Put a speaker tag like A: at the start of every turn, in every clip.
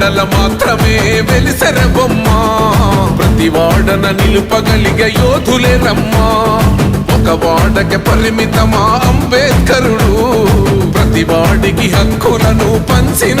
A: వెలివాడల మాత్రమే వెలిసెర బొమ్మ. ప్రతి వాడన నిలుపగలిగే యోధులే రమ్మా. ఒక వాడకి పరిమితమా అంబేద్కరుడు. ప్రతి వాడికి హక్కులను పంచిన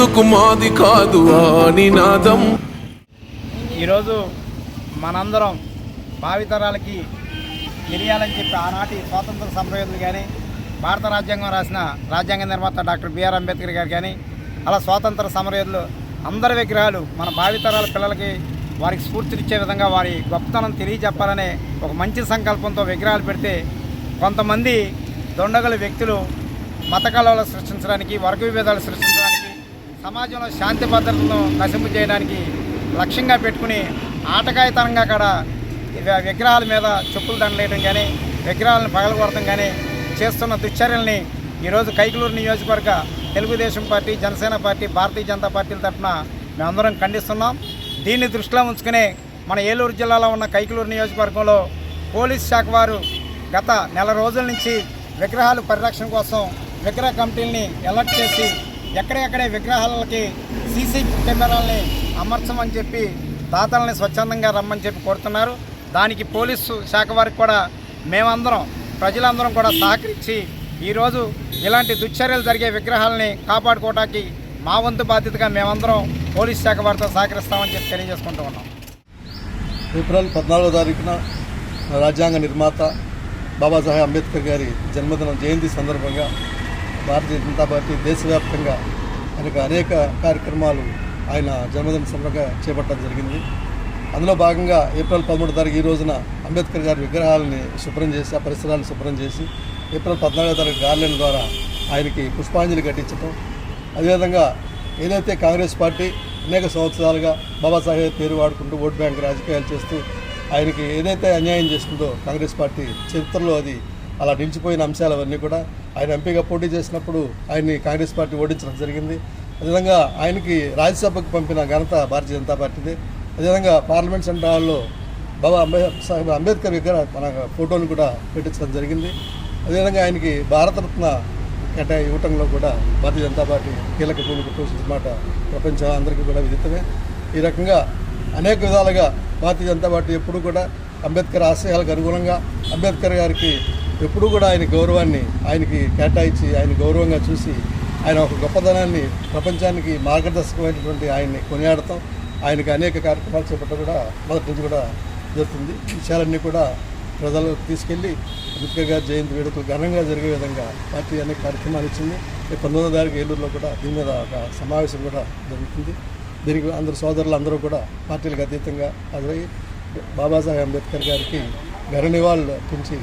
A: ఎందుకు మాది కాదు నినాదం
B: ఈరోజు మనందరం భావితరాలకి తెలియాలని చెప్పి ఆనాటి స్వాతంత్ర సమరయోధులు కానీ భారత రాజ్యాంగం రాసిన రాజ్యాంగ నిర్మాత డాక్టర్ బిఆర్ అంబేద్కర్ గారు కానీ అలా స్వాతంత్ర సమరయోధులు అందరి విగ్రహాలు మన భావితరాల పిల్లలకి వారికి స్ఫూర్తినిచ్చే విధంగా వారి గొప్పతనం తెలియజెప్పాలనే ఒక మంచి సంకల్పంతో విగ్రహాలు పెడితే కొంతమంది దొండగల వ్యక్తులు మత కలవలు సృష్టించడానికి వర్గ విభేదాలు సృష్టించడానికి సమాజంలో శాంతి భద్రతను నశింపు చేయడానికి లక్ష్యంగా పెట్టుకుని ఆటకాయతనంగా కాడ విగ్రహాల మీద చెప్పులు దండలేయడం కానీ విగ్రహాలను పగలగొడటం కానీ చేస్తున్న దుశ్చర్యల్ని ఈరోజు కైకలూరు నియోజకవర్గ తెలుగుదేశం పార్టీ జనసేన పార్టీ భారతీయ జనతా పార్టీల తరఫున మేమందరం ఖండిస్తున్నాం. దీన్ని దృష్టిలో ఉంచుకునే మన ఏలూరు జిల్లాలో ఉన్న కైకలూరు నియోజకవర్గంలో పోలీస్ శాఖ వారు గత నెల రోజుల నుంచి విగ్రహాలు పరిరక్షణ కోసం విగ్రహ కమిటీలని ఎలర్ట్ చేసి ఎక్కడెక్కడే విగ్రహాలకి సీసీ కెమెరాలని అమర్చమని చెప్పి దాతల్ని స్వచ్ఛందంగా రమ్మని చెప్పి కోరుతున్నారు. దానికి పోలీసు శాఖ వారికి కూడా మేమందరం ప్రజలందరం కూడా సహకరించి ఈరోజు ఇలాంటి దుశ్చర్యలు జరిగే విగ్రహాలని కాపాడుకోవడానికి మా వంతు బాధ్యతగా మేమందరం పోలీస్ శాఖ వారితో సహకరిస్తామని చెప్పి తెలియజేసుకుంటూ ఉన్నాం.
C: ఏప్రిల్ పద్నాలుగో తారీఖున రాజ్యాంగ నిర్మాత బాబాసాహెబ్ అంబేద్కర్ గారి జన్మదిన జయంతి సందర్భంగా భారతీయ జనతా పార్టీ దేశవ్యాప్తంగా అనేక అనేక కార్యక్రమాలు ఆయన జన్మదిన సందర్భంగా చేపట్టడం జరిగింది. అందులో భాగంగా ఏప్రిల్ పదమూడు తారీఖు ఈ రోజున అంబేద్కర్ గారి విగ్రహాలని శుభ్రం చేసి ఆ పరిసరాలను శుభ్రం చేసి ఏప్రిల్ పద్నాలుగో తారీఖు గార్లెన్ ద్వారా ఆయనకి పుష్పాంజలి ఘటించటం. అదేవిధంగా ఏదైతే కాంగ్రెస్ పార్టీ అనేక సంవత్సరాలుగా బాబాసాహెబ్ పేరు వాడుకుంటూ ఓట్ బ్యాంక్ రాజకీయాలు చేస్తూ ఆయనకి ఏదైతే అన్యాయం చేస్తుందో కాంగ్రెస్ పార్టీ చరిత్రలో అది అలా నిలిచిపోయిన అంశాలు అవన్నీ కూడా ఆయన ఎంపీగా పోటీ చేసినప్పుడు ఆయన్ని కాంగ్రెస్ పార్టీ ఓడించడం జరిగింది. అదేవిధంగా ఆయనకి రాజ్యసభకు పంపిన ఘనత భారతీయ జనతా పార్టీది. అదేవిధంగా పార్లమెంట్ సెంటర్ హాల్లో బాబా అంబేద్ అంబేద్కర్ దగ్గర మన ఫోటోను కూడా పెట్టించడం జరిగింది. అదేవిధంగా ఆయనకి భారతరత్న కేటా ఇవ్వటంలో కూడా భారతీయ జనతా పార్టీ కీలక భూమిక పోషించిన మాట ప్రపంచం అందరికీ కూడా విదితమే. ఈ రకంగా అనేక విధాలుగా భారతీయ జనతా పార్టీ ఎప్పుడూ కూడా అంబేద్కర్ ఆశయాలకు అనుగుణంగా అంబేద్కర్ గారికి ఎప్పుడూ కూడా ఆయన గౌరవాన్ని ఆయనకి కేటాయించి ఆయన గౌరవంగా చూసి ఆయన ఒక గొప్పదనాన్ని ప్రపంచానికి మార్గదర్శకమైనటువంటి ఆయన్ని కొనియాడతాం. ఆయనకు అనేక కార్యక్రమాలు చేపట్టడం కూడా మొదటి నుంచి కూడా జరుగుతుంది. విషయాలన్నీ కూడా ప్రజలకు తీసుకెళ్ళి అంబేద్కర్ గారి జయంతి వేడుకలు ఘనంగా జరిగే విధంగా పార్టీ అనేక కార్యక్రమాలు ఇచ్చింది. పంతొమ్మిదో తారీఖు ఏలూరులో కూడా దీని మీద ఒక సమావేశం కూడా జరుగుతుంది. దీనికి అందరు సోదరులు అందరూ కూడా పార్టీలకు అతీతంగా హాజరై బాబాసాహెబ్ అంబేద్కర్ గారికి ఘన నివాళులు అర్పించి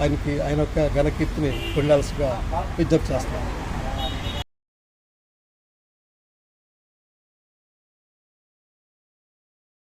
C: ఆయనకి ఆయన యొక్క ఘనకీర్తిని పొందాల్సిగా విజ్ఞప్తి చేస్తాను